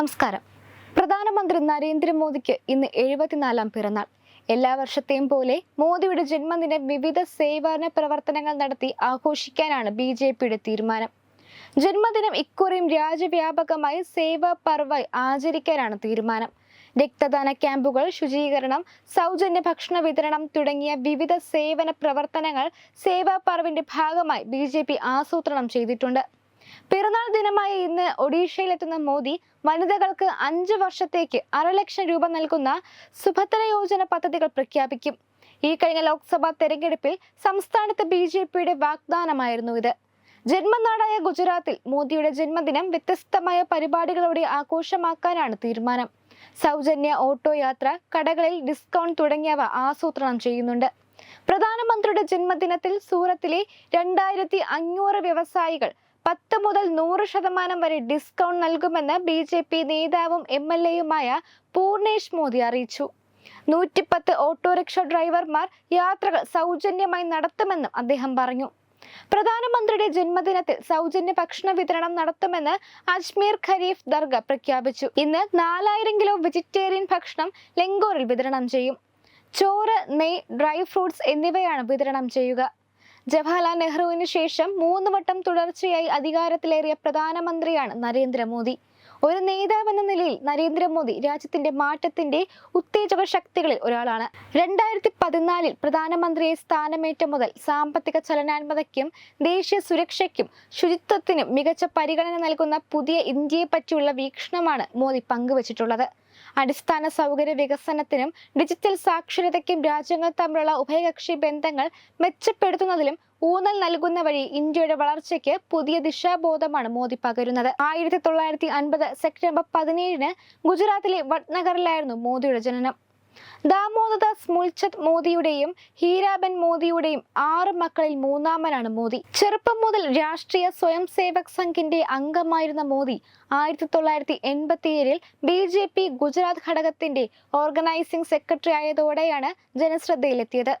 നമസ്കാരം. പ്രധാനമന്ത്രി നരേന്ദ്രമോദിക്ക് ഇന്ന് എഴുപത്തിനാലാം പിറന്നാൾ. എല്ലാ വർഷത്തെയും പോലെ മോദിയുടെ ജന്മദിനം വിവിധ സേവന പ്രവർത്തനങ്ങൾ നടത്തി ആഘോഷിക്കാനാണ് ബി ജെ പിയുടെ തീരുമാനം. ജന്മദിനം ഇക്കുറിയും രാജ്യവ്യാപകമായി സേവാ പർവായി ആചരിക്കാനാണ് തീരുമാനം. രക്തദാന ക്യാമ്പുകൾ ശുചീകരണം സൗജന്യ ഭക്ഷണ വിതരണം തുടങ്ങിയ വിവിധ സേവന പ്രവർത്തനങ്ങൾ സേവാ പർവിന്റെ ഭാഗമായി ബി ആസൂത്രണം ചെയ്തിട്ടുണ്ട്. പിറന്നാൾ ദിനമായ ഇന്ന് ഒഡീഷയിലെത്തുന്ന മോദി വനിതകൾക്ക് അഞ്ച് വർഷത്തേക്ക് അരലക്ഷം രൂപ നൽകുന്ന സുഭദ്ര യോജന പദ്ധതികൾ പ്രഖ്യാപിക്കും. ഈ കഴിഞ്ഞ ലോക്സഭാ തെരഞ്ഞെടുപ്പിൽ സംസ്ഥാനത്ത് ബി ജെ പിയുടെ വാഗ്ദാനമായിരുന്നു ഇത്. ജന്മനാടായ ഗുജറാത്തിൽ മോദിയുടെ ജന്മദിനം വ്യത്യസ്തമായ പരിപാടികളോടെ ആഘോഷമാക്കാനാണ് തീരുമാനം. സൗജന്യ ഓട്ടോ യാത്ര കടകളിൽ ഡിസ്കൗണ്ട് തുടങ്ങിയവ ആസൂത്രണം ചെയ്യുന്നുണ്ട്. പ്രധാനമന്ത്രിയുടെ ജന്മദിനത്തിൽ സൂറത്തിലെ രണ്ടായിരത്തി അഞ്ഞൂറ് വ്യവസായികൾ പത്ത് മുതൽ നൂറ് ശതമാനം വരെ ഡിസ്കൗണ്ട് നൽകുമെന്ന് ബി ജെ പി നേതാവും എം എൽ എയുമായ പൂർണേഷ് മോദി അറിയിച്ചു. നൂറ്റിപ്പത്ത് ഓട്ടോറിക്ഷ ഡ്രൈവർമാർ യാത്രകൾ സൗജന്യമായി നടത്തുമെന്നും അദ്ദേഹം പറഞ്ഞു. പ്രധാനമന്ത്രിയുടെ ജന്മദിനത്തിൽ സൗജന്യ ഭക്ഷണ വിതരണം നടത്തുമെന്ന് അജ്മീർ ഖരീഫ് ദർഗ പ്രഖ്യാപിച്ചു. ഇന്ന് നാലായിരം കിലോ വെജിറ്റേറിയൻ ഭക്ഷണം ലെങ്കോറിൽ വിതരണം ചെയ്യും. ചോറ് നെയ് ഡ്രൈ ഫ്രൂട്ട്സ് എന്നിവയാണ് വിതരണം ചെയ്യുക. ജവഹർലാൽ നെഹ്റുവിന് ശേഷം മൂന്ന് വട്ടം തുടർച്ചയായി അധികാരത്തിലേറിയ പ്രധാനമന്ത്രിയാണ് നരേന്ദ്രമോദി. ഒരു നേതാവെന്ന നിലയിൽ നരേന്ദ്രമോദി രാജ്യത്തിന്റെ മാറ്റത്തിന്റെ ഉത്തേജക ശക്തികളിൽ ഒരാളാണ്. രണ്ടായിരത്തി പതിനാലിൽ പ്രധാനമന്ത്രിയെ സ്ഥാനമേറ്റ മുതൽ സാമ്പത്തിക ചലനാത്മതയ്ക്കും ദേശീയ സുരക്ഷയ്ക്കും ശുചിത്വത്തിനും മികച്ച പരിഗണന നൽകുന്ന പുതിയ ഇന്ത്യയെ പറ്റിയുള്ള വീക്ഷണമാണ് മോദി പങ്കുവച്ചിട്ടുള്ളത്. അടിസ്ഥാന സൗകര്യ വികസനത്തിനും ഡിജിറ്റൽ സാക്ഷരതയ്ക്കും രാജ്യങ്ങൾ തമ്മിലുള്ള ഉഭയകക്ഷി ബന്ധങ്ങൾ മെച്ചപ്പെടുത്തുന്നതിലും ഊന്നൽ നൽകുന്ന വഴി ഇന്ത്യയുടെ വളർച്ചയ്ക്ക് പുതിയ ദിശാബോധമാണ് മോദി പകരുന്നത്. ആയിരത്തി തൊള്ളായിരത്തി അൻപത് സെപ്റ്റംബർ പതിനേഴിന് ഗുജറാത്തിലെ വഡ്നഗറിലായിരുന്നു മോദിയുടെ ജനനം. ദാമോദദാസ് മുൽചന്ദ് മോദിയുടെയും ഹീരാബൻ മോദിയുടെയും ആറ് മക്കളിൽ മൂന്നാമനാണ് മോദി. ചെറുപ്പം മുതൽ രാഷ്ട്രീയ സ്വയം സേവക് സംഘിന്റെ അംഗമായിരുന്ന മോദി ആയിരത്തി തൊള്ളായിരത്തി എൺപത്തി ഏഴിൽ ബി ജെ പി ഗുജറാത്ത് ഘടകത്തിന്റെ ഓർഗനൈസിംഗ് സെക്രട്ടറി ആയതോടെയാണ് ജനശ്രദ്ധയിലെത്തിയത്.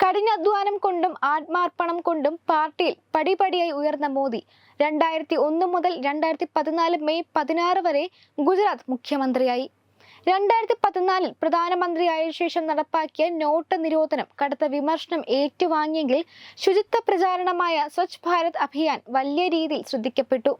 കഠിനാധ്വാനം കൊണ്ടും ആത്മാർപ്പണം കൊണ്ടും പാർട്ടിയിൽ പടിപടിയായി ഉയർന്ന മോദി രണ്ടായിരത്തി ഒന്ന് മുതൽ രണ്ടായിരത്തി പതിനാല് മെയ് പതിനാറ് വരെ ഗുജറാത്ത് മുഖ്യമന്ത്രിയായി. രണ്ടായിരത്തി പതിനാലിൽ പ്രധാനമന്ത്രിയായ ശേഷം നടപ്പാക്കിയ നോട്ട് നിരോധനം കടുത്ത വിമർശനം ഏറ്റുവാങ്ങിയെങ്കിൽ ശുചിത്വ പ്രചാരണമായ സ്വച്ഛ് ഭാരത് അഭിയാൻ വലിയ രീതിയിൽ ശ്രദ്ധിക്കപ്പെട്ടു.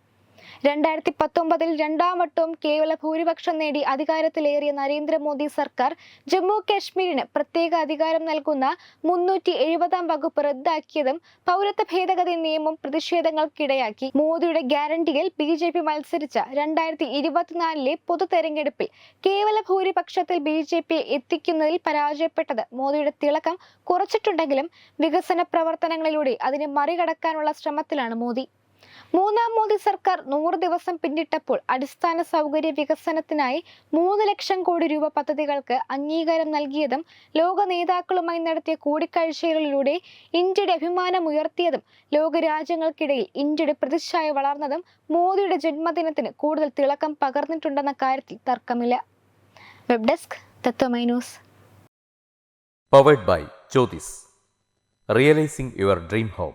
രണ്ടായിരത്തി പത്തൊമ്പതിൽ രണ്ടാം വട്ടവും കേവല ഭൂരിപക്ഷം നേടി അധികാരത്തിലേറിയ നരേന്ദ്രമോദി സർക്കാർ ജമ്മു കാശ്മീരിന് പ്രത്യേക അധികാരം നൽകുന്ന മുന്നൂറ്റി എഴുപതാം വകുപ്പ് റദ്ദാക്കിയതും പൗരത്വ ഭേദഗതി നിയമം പ്രതിഷേധങ്ങൾക്കിടയാക്കി. മോദിയുടെ ഗ്യാരണ്ടിയിൽ ബി ജെ പി മത്സരിച്ച രണ്ടായിരത്തി ഇരുപത്തിനാലിലെ പൊതു തെരഞ്ഞെടുപ്പിൽ കേവല ഭൂരിപക്ഷത്തിൽ ബി ജെ പി എത്തിക്കുന്നതിൽ പരാജയപ്പെട്ടത് മോദിയുടെ തിളക്കം കുറച്ചിട്ടുണ്ടെങ്കിലും വികസന പ്രവർത്തനങ്ങളിലൂടെ അതിനെ മറികടക്കാനുള്ള ശ്രമത്തിലാണ് മോദി. മൂന്നാം മോദി സർക്കാർ നൂറ് ദിവസം പിന്നിട്ടപ്പോൾ അടിസ്ഥാന സൗകര്യ വികസനത്തിനായി മൂന്ന് ലക്ഷം കോടി രൂപ പദ്ധതികൾക്ക് അംഗീകാരം നൽകിയതും ലോക നേതാക്കളുമായി നടത്തിയ കൂടിക്കാഴ്ചകളിലൂടെ ഇന്ത്യയുടെ അഭിമാനം ഉയർത്തിയതും ലോക രാജ്യങ്ങൾക്കിടയിൽ ഇന്ത്യയുടെ പ്രതിച്ഛായ വളർന്നതും മോദിയുടെ ജന്മദിനത്തിന് കൂടുതൽ തിളക്കം പകർന്നിട്ടുണ്ടെന്ന കാര്യത്തിൽ തർക്കമില്ല. Web desk powered by Jyothis realising your dream home